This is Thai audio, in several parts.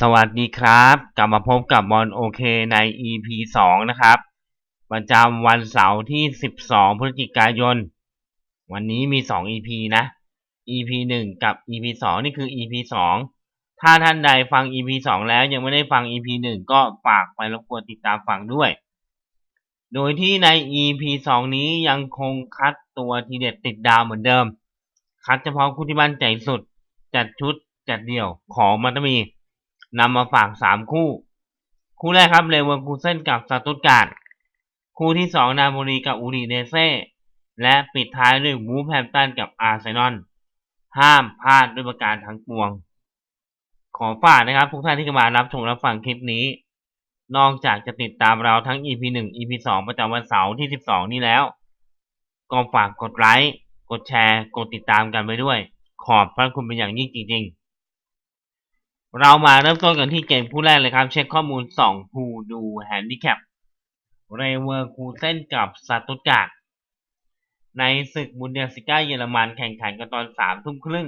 สวัสดีครับ กลับมาพบกับบอลโอเคใน EP 2 นะครับ ประจำวันเสาร์ที่ 12 พฤศจิกายน วันนี้มี 2 EP นะ EP 1 กับ EP 2 นี่คือ EP 2 ถ้าท่านใดฟัง EP 2 แล้วยังไม่ได้ฟัง EP 1 ก็ฝากไปรบกวนติดตามฟังด้วย โดยที่ใน EP 2 นี้ยังคงคัดตัวทีเด็ดติดดาวเหมือนเดิม คัดเฉพาะคู่ที่มั่นใจสุด จัดชุดจัดเดี่ยวของมันตมี นำมาฝากสามคู่ คู่แรกครับเลเวอร์คูเซนกับสตุตการ์ดคู่ที่สองนาโมรีกับอูริเนเซ่และปิดท้ายด้วยวูฟแฮมตันกับอาร์เซนอลห้ามพลาดด้วยประการทั้งปวง ขอฝากนะครับ ทุกท่านที่มารับชมรับฟังคลิปนี้ นอกจากจะติดตามเราทั้ง EP 1 EP 2 ประจำวันเสาร์ที่ 12 นี้แล้ว ก็ฝากกดไลค์ กดแชร์ กดติดตามกันไปด้วย ขอบพระคุณเป็นอย่างยิ่งจริง ๆ เรามาเริ่มต้นกันที่เกมคู่แรกเลยครับ เช็คข้อมูล2ผู้ดูแฮนดิแคปเรเวอร์คูเซนกับสตุตการ์ดในศึกบุนเดสิก้าเยอรมันแข่งขันกันตอน3ทุ่มครึ่ง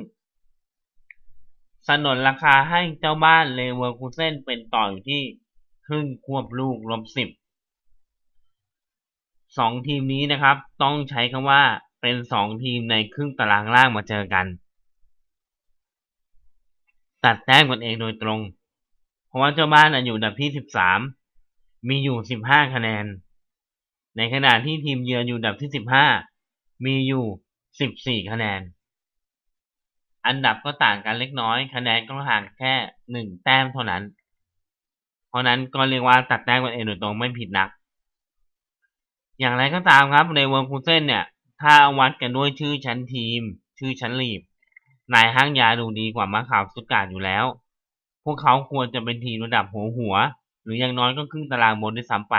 สนนราคาให้เจ้าบ้านเลเวอร์คูเซนเป็นต่ออยู่ที่ครึ่งควบลูกลบสิบสองทีมนี้นะครับ ต้องใช้คำว่าเป็นสองทีมในครึ่งตารางล่างมาเจอกัน ตัดแต้มกันเองโดยตรง เพราะว่าเจ้าบ้านอยู่อันดับที่สิบสามมีอยู่สิบห้าคะแนน ในขณะที่ทีมเยือนอยู่อันดับที่สิบห้ามีอยู่สิบสี่คะแนน อันดับก็ต่างกันเล็กน้อย คะแนนก็ห่างแค่หนึ่งแต้มเท่านั้น เพราะนั้นก็เรียกว่าตัดแต้มกันเองโดยตรงไม่ผิดนัก อย่างไรก็ตามครับในเวอร์คูเซนเนี่ย ถ้าวัดกันด้วยชื่อชั้นทีม ชื่อชั้นลีบ นายห้างยาดูดีกว่ามาข่าวสุดการอยู่แล้ว พวกเขาควรจะเป็นทีมระดับหัวหัว หรืออย่างน้อยก็ครึ่งตารางบนด้วยซ้ำไป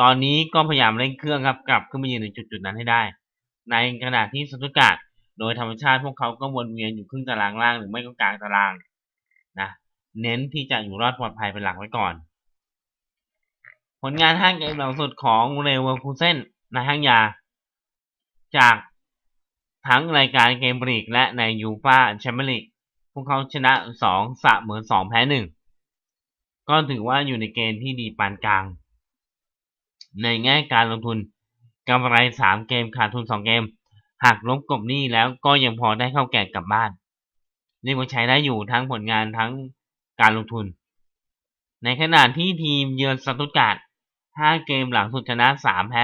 ตอนนี้ก็พยายามเร่งเครื่องครับกลับขึ้นมายืนในจุดๆนั้นให้ได้ ในขณะที่สตุตการ์ดโดยธรรมชาติพวกเขาก็วนเวียนอยู่ครึ่งตารางล่างหรือไม่ก็กลางตารางนะเน้นที่จะอยู่รอดปลอดภัยเป็นหลักไว้ก่อน ผลงานห้างเกมหลังสุดของเรเวอร์คูเซนในห้างยา จาก ทั้งรายการเกมบรีกและในยูฟาแชมเปี้ยนลีกพวกเขาชนะ2เสมอ2แพ้1ก็ถือว่าอยู่ในเกณฑ์ที่ดีปานกลาง ในแง่การลงทุนกำไร3เกมขาดทุน2เกมหากลบกบหนี้แล้วก็ยังพอได้เข้าแก่กลับบ้านเรียกว่าใช้ได้อยู่ทั้งผลงานทั้งการลงทุน ในขณะที่ทีมเยือนสตุตการ์ด5เกมหลังสุดชนะ 3 แพ้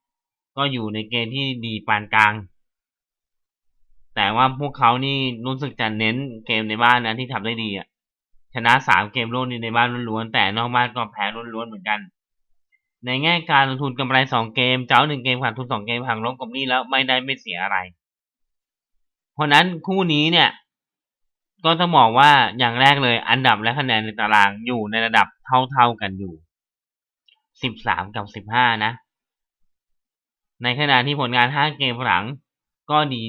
2 ก็อยู่ในเกณฑ์ที่ดีปานกลาง แต่ว่าพวกเขานี่รู้สึกจะเน้นเกมในบ้านนะที่ทำได้ดีอะชนะ3เกมรวดในบ้านล้วนๆแต่นอกบ้านก็แพ้ล้วนๆเหมือนกัน ในแง่การลงทุนกำไร2เกม เจ้า1เกมขาดทุน2เกมห่างลบกับนี้แล้วไม่ได้ไม่เสียอะไร เพราะนั้นคู่นี้เนี่ย ก็ต้องบอกว่าอย่างแรกเลยอันดับและคะแนนในตารางอยู่ในระดับเท่าๆกันอยู่13กับ15นะ ในขณะที่ผลงาน5เกมหลัง ก็ดี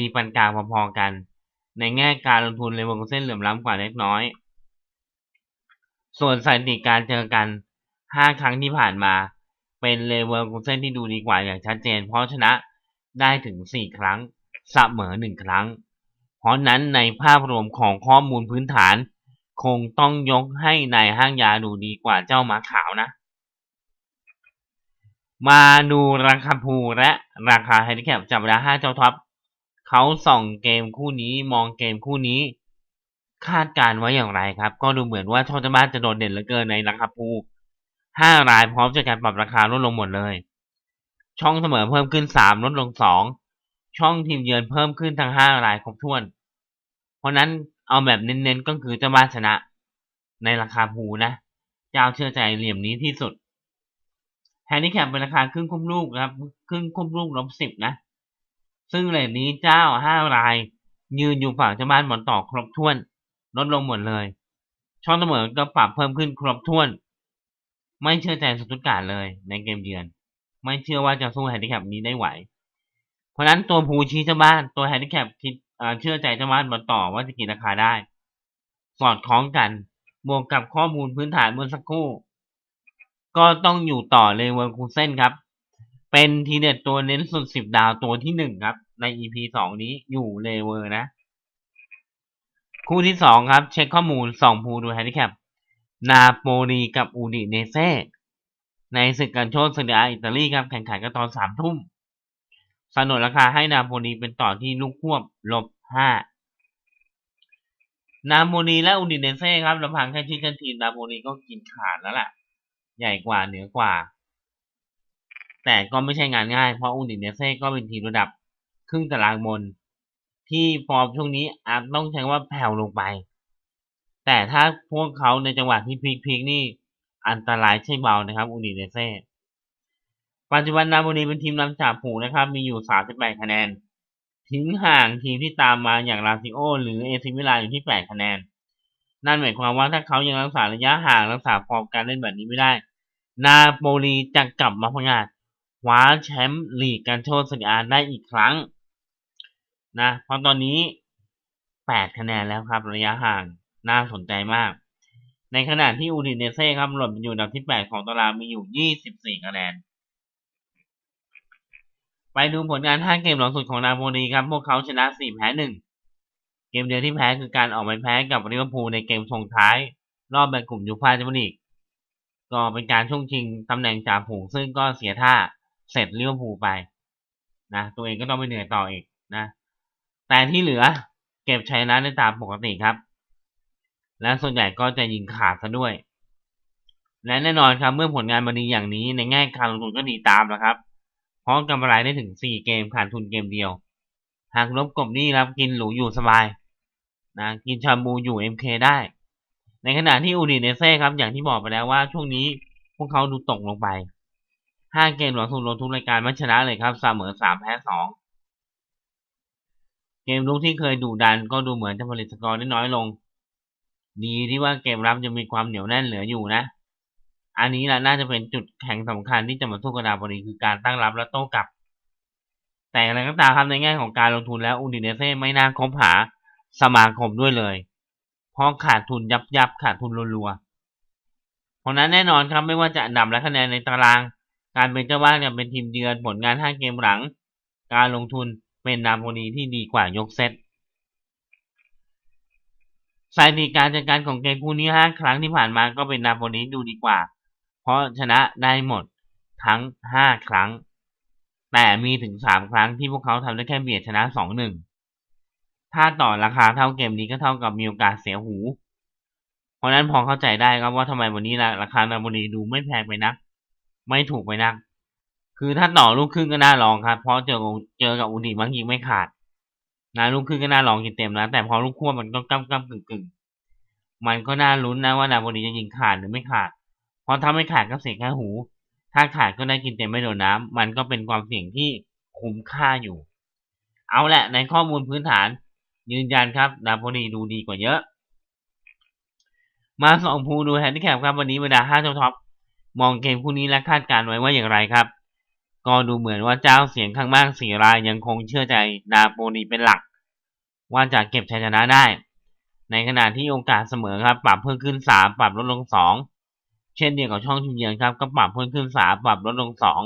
ดีปานกลางพอๆกัน ในแง่การลงทุนเลเวอร์เส้นเหลื่อมล้ำกว่าเล็กน้อย ส่วนสถิติการเจอกัน 5 ครั้งที่ผ่านมา เป็นเลเวอร์คูเซนที่ดูดีกว่าอย่างชัดเจน เพราะชนะได้ถึง 4 ครั้งเสมอ 1 ครั้ง เพราะนั้นในภาพรวมของข้อมูลพื้นฐาน คงต้องยกให้ในห้างยาดูดีกว่าเจ้ามาขาวนะ มาดูราคาภูและราคาแฮนดิแคปจับเวลา5เจ้าท็อปเขาส่องเกมคู่นี้มองเกมคู่นี้ คาดการไว้อย่างไรครับ ก็ดูเหมือนว่าช่องจะบ้านจะโดดเด่นเหลือเกินในราคาภู5รายพร้อมจะการปรับราคาลดลงหมดเลย ช่องเสมอเพิ่มขึ้น3ลดลง2ช่องทีมเยือนเพิ่มขึ้นทั้ง5รายครบถ้วน เพราะนั้นเอาแบบเน้นๆก็คือเจ้าบ้านชนะ ในราคาภูนะเจ้าเชื่อใจเหลี่ยมนี้ที่สุด แฮนดิแคปเป็นราคาครึ่งคุ้มลูกนะครับ ครึ่งคุ้มลูกลบสิบนะ ซึ่งเลทนี้เจ้าห้าราย ยืนอยู่ฝั่งเจ้าบ้านบอลต่อครบถ้วน ลดลงหมดเลย ช่องเสมอก็ปรับเพิ่มขึ้นครบถ้วน ไม่เชื่อใจสตุตการเลยในเกมเยือน ไม่เชื่อว่าจะสู้แฮนดิแคปนี้ได้ไหว เพราะนั้นตัวภูชี้เจ้าบ้านตัวแฮนดิแคปคิดเชื่อใจเจ้าบ้านบอลต่อว่าจะกี่ราคาได้ สอดคล้องกันบวกกับข้อมูลพื้นฐานเมื่อสักครู่ ก็ต้องอยู่ต่อเลยเวอร์คูเซนครับ เป็นทีเด็ดตัวเน้นสุดสิบดาวตัวที่หนึ่งครับ ใน EP สองนี้อยู่เลเวอร์นะ คู่ที่สองครับ เช็คข้อมูลสองภูดูแฮนดิแคปนาโปลีกับอูดิเนเซ่ในศึกการโชนเซเรียอิตาลีครับ แข่งขันกันตอนสามทุ่มสนนราคาให้นาโปลีเป็นต่อที่ลูกควบลบห้านาโปลีและอูดิเนเซ่ครับลำพังแค่ชื่อชั้นทีมนาโปลีก็กินขาดแล้วล่ะ ใหญ่กว่าเหนือกว่า แต่ก็ไม่ใช่งานง่ายเพราะอูดิเนเซ่ก็เป็นทีมระดับครึ่งตารางบนที่ฟอร์มช่วงนี้อาจต้องใช้ว่าแผ่วลงไป แต่ถ้าพวกเขาในจังหวะที่พีคๆนี่อันตรายใช่เบานะครับอูดิเนเซ่ปัจจุบันนาโปลีเป็นทีมนำจ่าฝูนะครับ มีอยู่ 38 คะแนน ทิ้งห่างทีมที่ตามมาอย่างลาซิโอ หรือเอซิมิลานอยู่ที่ 8 คะแนน นั่นหมายความว่าถ้าเขายังรักษาระยะห่างรักษาฟอร์มการเล่นแบบนี้ไม่ได้ นาโปลีจะกลับมาพังาดคว้าแชมป์ลีกการโชว์สเดียได้อีกครั้งนะเพราะตอนนี้8คะแนนแล้วครับ ระยะห่างน่าสนใจมาก ในขณะที่อูดิเนเซ่ครับหล่นอยู่อันดับที่8ของตารางมีอยู่24คะแนนไปดูผลงาน 5 เกมหลังสุดของนาโปลีครับ พวกเขาชนะ 4 แพ้ 1 เกมเดียวที่แพ้คือการออกไปแพ้กับลิเวอร์พูลในเกมส่งท้าย รอบแบ่งกลุ่มยูฟ่าแชมเปี้ยนลีกก็เป็นการช่วงชิงตำแหน่งจ่าฝูงซึ่งก็เสียท่าเสร็จลิเวอร์พูลไปนะตัวเองก็ต้องไปเหนื่อยต่ออีกนะ แต่ที่เหลือเก็บชัยชนะได้ตามปกติครับ และส่วนใหญ่ก็จะยิงขาดซะด้วย และแน่นอนครับเมื่อผลงานมาดีอย่างนี้ในแง่การลงทุนก็ดีตามแล้วครับ เพราะกำไรได้ถึง 4 เกมขาดทุนเกมเดียว หากลบกบหนี้รับกินหรูอยู่สบายนะกินชาบูอยู่ MK ได้ ในขณะที่อูดิเนเซ่ครับ อย่างที่บอกไปแล้วว่าช่วงนี้พวกเขาดูตกลงไป5เกมหลังสุดลงทุกรายการม่ชนะเลยครับเสมอ3แพ้2เกมลุกที่เคยดูดันก็ดูเหมือนจะผลิตสกอร์ได้น้อยลง ดีที่ว่าเกมรับจะมีความเหนียวแน่นเหลืออยู่นะ อันนี้แหละน่าจะเป็นจุดแข็งสำคัญที่จะมาสู้กับดาบรีคือการตั้งรับและโต้กลับ แต่อะไรก็ตามครับในแง่ของการลงทุนแล้วอูดิเนเซ่ไม่น่าคบหาสมาคมด้วยเลยเพราะขาดทุนยับยับขาดทุนรัวๆเพราะนั้นแน่นอนครับไม่ว่าจะอันดับและคะแนนในตาราง การเป็นเจ้าบ้านกับเป็นทีมเยือนผลงาน5เกมหลัง การลงทุนเป็นนาโปลีที่ดีกว่ายกเซตสถิติการจัดการของเกมคู่นี้5ครั้งที่ผ่านมาก็เป็นนาโปลีดูดีกว่า เพราะชนะได้หมดทั้ง5ครั้ง แต่มีถึง3ครั้งที่พวกเขาทำได้แค่เบียดชนะ2-1ถ้าต่อราคาเท่าเกมนี้ก็เท่ากับมีโอกาสเสียหู เพราะนั้นพอเข้าใจได้ครับว่าทำไมวันนี้ราคานาโปลีดูไม่แพงไปนัก ไม่ถูกไปนัก คือถ้าต่อลูกครึ่งก็น่าลองครับ เพราะเจอเจอกับอุดีมังยิงไม่ขาดนะลูกครึ่งก็น่าลองกินเต็มนะแต่พอลูกควบมันก็ก้ำก้ำกึ่งกึ่งมันก็น่าลุ้นนะว่านาโปลีจะยิงขาดหรือไม่ขาด เพราะถ้าไม่ขาดก็เสียแค่หู ถ้าขาดก็ได้กินเต็มไม่โดนน้ำมันก็เป็นความเสี่ยงที่คุ้มค่าอยู่ เอาแหละในข้อมูลพื้นฐานยืนยันครับนาโปลีดูดีกว่าเยอะ มาสองภูดูแฮนดิแคปครับวันนี้บรรดาห้าเจ้าท็อปมองเกมคู่นี้และคาดการไว้ว่าอย่างไรครับ ก็ดูเหมือนว่าเจ้าเสียงข้างมากสี่รายยังคงเชื่อใจนาโปลีเป็นหลัก ว่าจะเก็บชัยชนะได้ ในขณะที่โอกาสเสมอครับ ปรับเพิ่มขึ้นสามปรับลดลงสอง เช่นเดียวกับช่องทีมเยือนครับ ก็ปรับเพิ่มขึ้นสามปรับลดลงสอง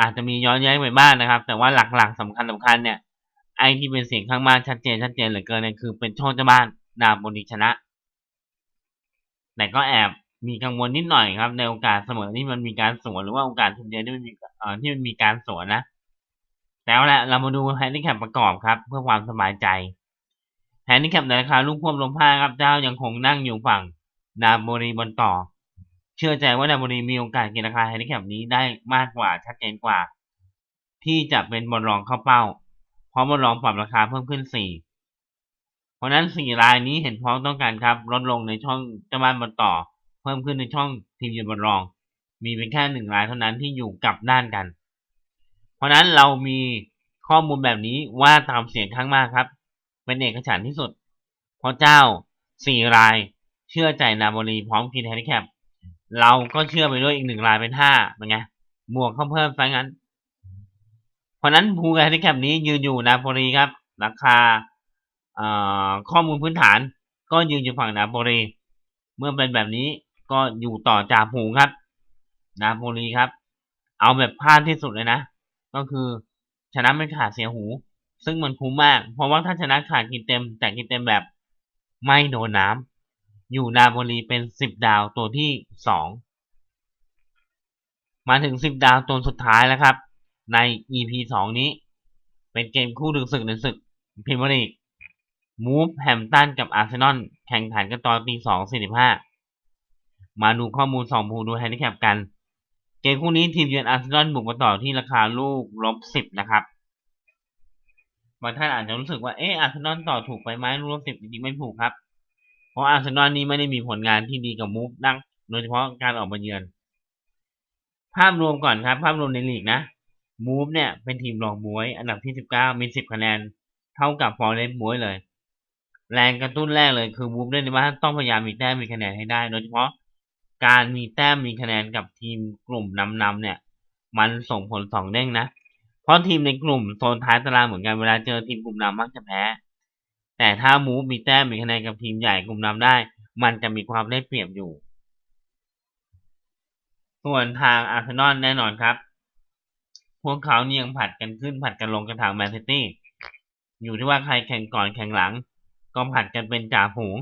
อาจจะมีย้อนแย้งไปบ้างนนะครับ แต่ว่าหลักๆสำคัญสำคัญเนี่ยไอ้ที่เป็นเสียงข้างมากชัดเจนชัดเจนเหลือเกินเนี่ยคือเป็นช่องเจ้าบ้านนาโปลีชนะ แต่ก็แอบมีกังวลนิดหน่อยครับ ในโอกาสเสมอที่มันมีการสวนหรือว่าโอกาสทีมเยือนที่มันมีเอ่อที่มันมีการสวนนะแต่เอาละเรามาดูแฮนดิแคปประกอบครับ เพื่อความสบายใจแฮนดิแคปในราคาลูกพ่วงลงผ้าครับเจ้ายังคงนั่งอยู่ฝั่ง นาโปลีบนต่อ เชื่อใจว่านาโปลีมีโอกาสเกินราคาแฮนดิแคปนี้ได้มากกว่าชัดเจนกว่า ที่จะเป็นบอลรองเข้าเป้า เพราะบอลรองปรับราคาเพิ่มขึ้นสี่เพราะนั้นสี่รายนี้เห็นพ้องต้องการครับลดลงในช่องเจ้าบ้านบนต่อ เพิ่มขึ้นในช่องทีมยืนบนรอง มีเป็นแค่หนึ่งรายเท่านั้นที่อยู่กลับด้านกัน เพราะนั้นเรามีข้อมูลแบบนี้ว่าตามเสียงข้างมากครับ เป็นเอกฉันท์ที่สุด เพราะเจ้าสี่ราย เชื่อใจนาโปลีพร้อมกินแฮนดิแคปเราก็เชื่อไปด้วยอีกหนึ่งรายเป็นห้าเป็นไงบวกเข้าเพิ่มซะงั้น เพราะนั้นภูแฮนดิแคปนี้ยืนอยู่นาโปลีครับ ราคาข้อมูลพื้นฐาน ก็ยืนอยู่ฝั่งนาโปลีเมื่อเป็นแบบนี้ก็อยู่ต่อจากผูครับ นาโปลีครับ เอาแบบพลาดที่สุดเลยนะ ก็คือชนะไม่ขาดเสียหู ซึ่งมันคุ้มมาก เพราะว่าถ้าชนะขาดกินเต็ม แต่กินเต็มแบบไม่โดนน้ำ อยู่นาโปลีเป็นสิบดาวตัวที่สองมาถึงสิบดาวตัวสุดท้ายแล้วครับ ใน EP สองนี้ เป็นเกมคู่ดึกศึกในศึกพรีเมียร์ลีกมูฟแฮมตันกับอาร์เซนอลแข่งขันกันตอนตีสองสี่สิบห้ามาดูข้อมูลสองภูดูแฮนดิแคปกัน เกมคู่นี้ทีมเยือนอาร์เซนอลบุกมาต่อที่ราคาลูกลบสิบนะครับบางท่านอาจจะรู้สึกว่าเอออาร์เซนอลต่อถูกไปไหมลูกลบสิบจริงๆไม่ถูกครับ เพราะอาร์เซนอลนี้ไม่ได้มีผลงานที่ดีกับมูฟนักโดยเฉพาะการออกมาเยือน ภาพรวมก่อนครับ ภาพรวมในลีกนะมูฟเนี่ยเป็นทีมรองบวย อันดับที่สิบเก้ามีสิบคะแนน เท่ากับฟอร์เรสต์บวยเลย แรงกระตุ้นแรกเลยคือมูฟเล่นในบ้านต้องพยายามมีแต้มมีคะแนนให้ได้ โดยเฉพาะการมีแต้มมีคะแนนกับทีมกลุ่มนำๆเนี่ย มันส่งผลสองเด้งนะ เพราะทีมในกลุ่มโซนท้ายตารางเหมือนกันเวลาเจอทีมกลุ่มนำมักจะแพ้ แต่ถ้ามูฟมีแต้มมีคะแนนกับทีมใหญ่กลุ่มนำได้ มันจะมีความได้เปรียบอยู่ ส่วนทางอาร์เซนอลแน่นอนครับ พวกเขานี่ยังผัดกันขึ้นผัดกันลงกันทางแมนซิตี้อยู่ที่ว่าใครแข่งก่อนแข่งหลัง ก็ผัดกันเป็นจ่าฝูง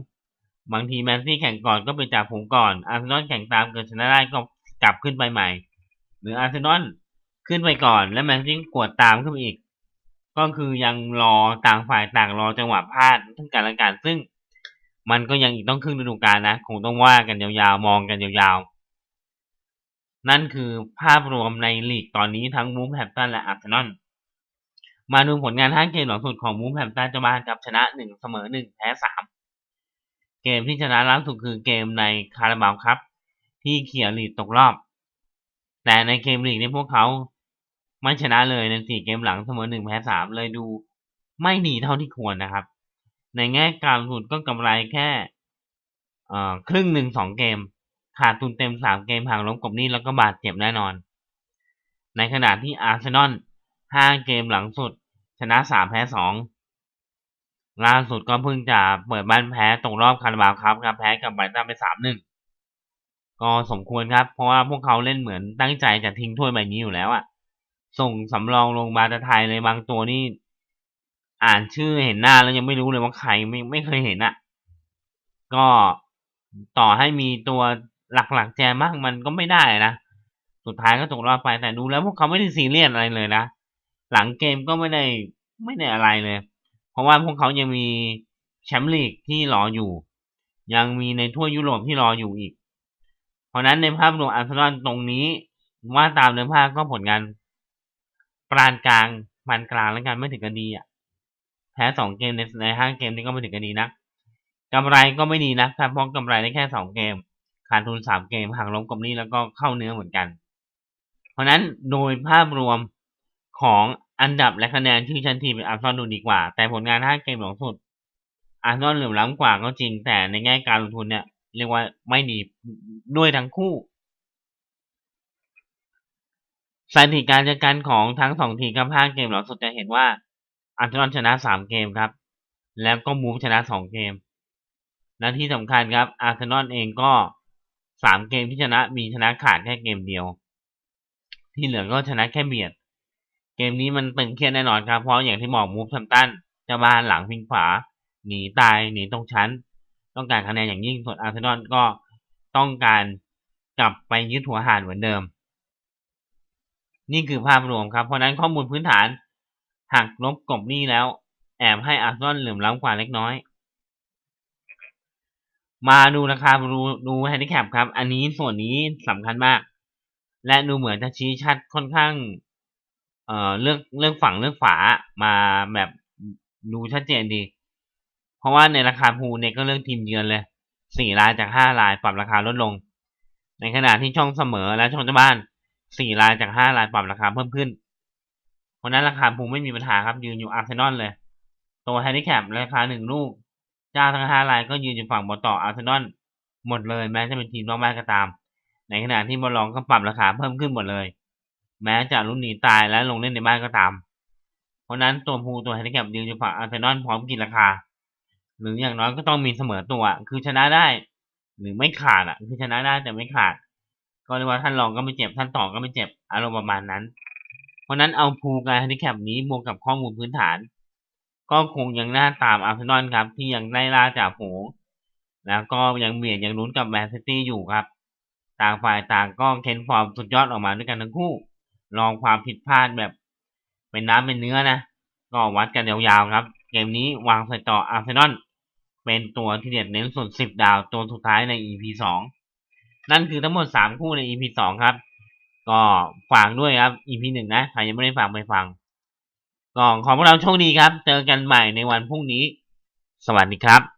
บางทีแมนซิตี้แข่งก่อนก็เป็นจ่าฝูงก่อน อาร์เซนอลแข่งตามเกิดชนะได้ก็กลับขึ้นไปใหม่ หรืออาร์เซนอลขึ้นไปก่อน แล้วแมนซิตี้กวดตามขึ้นไปอีก ก็คือยังรอต่างฝ่ายต่างรอจังหวะพลาดทั้งการและการซึ่ง มันก็ยังอีกต้องครึ่งฤดูกาลนะคงต้องว่ากันยาวๆมองกันยาวๆ นั่นคือภาพรวมในลีกตอนนี้ทั้งมูฟแฮมตันและอาร์เซนอลมาดูผลงานห้าเกมหลังสุดของมูฟแฮมตันจะมากับชนะหนึ่งเสมอหนึ่งแพ้สามเกมที่ชนะล่าสุดคือเกมในคาราบาวครับ ที่เขียลีดตกรอบ แต่ในเกมลีกนี่พวกเขา ไม่ชนะเลยในสี่เกมหลังเสมอหนึ่งแพ้สามเลยดูไม่ดีเท่าที่ควรนะครับ ในแง่การลงทุนก็กำไรแค่เอ่อครึ่งหนึ่งสองเกม ขาดทุนเต็มสามเกมห่างล้มกบนี่แล้วก็บาดเจ็บแน่นอน ในขณะที่อาร์เซนอลห้าเกมหลังสุด ชนะสามแพ้สองล่าสุดก็เพิ่งจะเปิดบ้านแพ้ตรงรอบคาราบาวครับครับแพ้กับไบรตันไปสามหนึ่งก็สมควรครับ เพราะว่าพวกเขาเล่นเหมือนตั้งใจจะทิ้งถ้วยใบนี้อยู่แล้วอะ ส่งสำรองลงมาต่ไทยเลยบางตัวนี่อ่านชื่อเห็นหน้าแล้วยังไม่รู้เลยว่าใครไม่ไม่เคยเห็นอะก็ต่อให้มีตัวหลักๆแจมากมันก็ไม่ได้นะสุดท้ายก็ตกรอบไปแต่ดูแล้วพวกเขาไม่ได้ซีเรียสอะไรเลยนะหลังเกมก็ไม่ได้ไม่ได้อะไรเลย เพราะว่าพวกเขายังมีแชมป์ลีกที่รออยู่ ยังมีในทั่วยุโรปที่รออยู่อีก เพราะนั้นในภาพรวมอาร์เซนอลตรงนี้ว่าตามเนื้อผ้าก็ผลงาน ปานกลางปานกลางแล้วกันไม่ถึงกันดีอะ แพ้สองเกมในในห้าเกมนี้ก็ไม่ถึงกันดีนะกำไรก็ไม่ดีนะครับเพราะกำไรได้แค่สองเกม ขาดทุนสามเกมห่างล้มกับนี้แล้วก็เข้าเนื้อเหมือนกัน เพราะนั้นโดยภาพรวมของอันดับและคะแนนที่ชั้นทีมเป็นอาร์ซอลดูดีกว่า แต่ผลงานห้าเกมหลังสุดอาร์ซอลเหลื่อมล้ำกว่าก็จริง แต่ในแง่การลงทุนเนี่ยเรียกว่าไม่ดีด้วยทั้งคู่ สถิติการจัดการของทั้งสองทีมกับห้าเกมหลังสุดจะเห็นว่าอาร์เซนอลชนะสามเกมครับ แล้วก็มูฟชนะสองเกม และที่สำคัญครับอาร์เซนอลเองก็สามเกมที่ชนะมีชนะขาดแค่เกมเดียว ที่เหลือก็ชนะแค่เบียด เกมนี้มันตึงเครียดแน่นอนครับ เพราะอย่างที่บอกมูฟทัมตันจะบ้านหลังพิงฝาหนีตายหนีตรงชั้น ต้องการคะแนนอย่างยิ่งส่วนอาร์เซนอลก็ต้องการกลับไปยึดหัวหาดเหมือนเดิม นี่คือภาพรวมครับ เพราะนั้นข้อมูลพื้นฐานหักลบกบหนี้แล้ว แอบให้อาร์ซอลเหลื่อมล้ำกว่าเล็กน้อย มาดูราคาดูดูแฮนดิแคปครับ อันนี้ส่วนนี้สำคัญมาก และดูเหมือนจะชี้ชัดค่อนข้าง เอ่อเลือกเลือกฝั่งเลือกฝามาแบบดูชัดเจนดี เพราะว่าในราคาพูเนี่ยก็เลือกทีมเยือนเลยสี่รายจากห้ารายปรับราคาลดลง ในขณะที่ช่องเสมอและช่องเจ้าบ้าน สี่รายจากห้ารายปรับราคาเพิ่มขึ้นเพราะนั้นราคาพูไม่มีปัญหาครับยืนอยู่อาร์เซนอลเลย ตัวแฮนดิแคปราคาหนึ่งลูกเจ้าทั้งห้ารายก็ยืนอยู่ฝั่งบอลต่ออาร์เซนอลหมดเลยแม้จะเป็นทีมนอกบ้านก็ตาม ในขณะที่บอลลองก็ปรับราคาเพิ่มขึ้นหมดเลย แม้จะลุ้นหนีตายและลงเล่นในบ้านก็ตาม เพราะนั้นตัวพูตัวแฮนดิแคปยืนอยู่ฝั่งอาร์เซนอลพร้อมกินราคา หรืออย่างน้อยก็ต้องมีเสมอตัว คือชนะได้ หรือไม่ขาดอะ คือชนะได้แต่ไม่ขาด ก็เรียกว่าท่านรองก็ไม่เจ็บ ท่านต่อก็ไม่เจ็บ อารมณ์ประมาณนั้น เพราะนั้นเอาพูการแฮนดิแคปนี้บวกกับข้อมูลพื้นฐาน ก็คงยังน่าตามอาร์เซนอลครับ ที่ยังไล่ล่าจากฝูงแล้วก็ยังเบียดยังลุ้นกับแมนซิตี้อยู่ครับ ต่างฝ่ายต่างก็เค้นฟอร์มสุดยอดออกมาด้วยกันทั้งคู่ ลองความผิดพลาดแบบเป็นน้ำเป็นเนื้อนะ ก็วัดกันยาวๆครับ เกมนี้วางใส่ต่ออาร์เซนอลเป็นตัวที่เด็ดเน้นสุด 10 ดาวตัวสุดท้ายใน EP 2 นั่นคือทั้งหมดสามคู่ใน EP สองครับ ก็ฝากด้วยครับ EP หนึ่งนะใครยังไม่ได้ฟังไปฟังก็ขอพวกเราโชคดีครับ เจอกันใหม่ในวันพรุ่งนี้ สวัสดีครับ